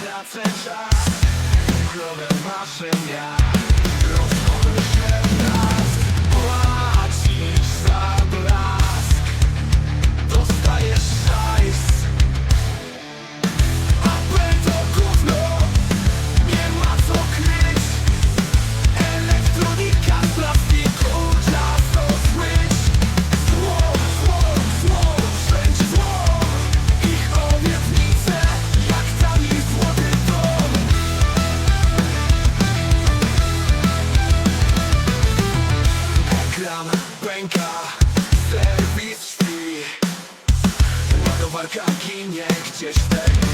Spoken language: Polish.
Tracę czas, drogę maszyn ja. Pęka Serwis śpi Ładowarka ginie gdzieś w tej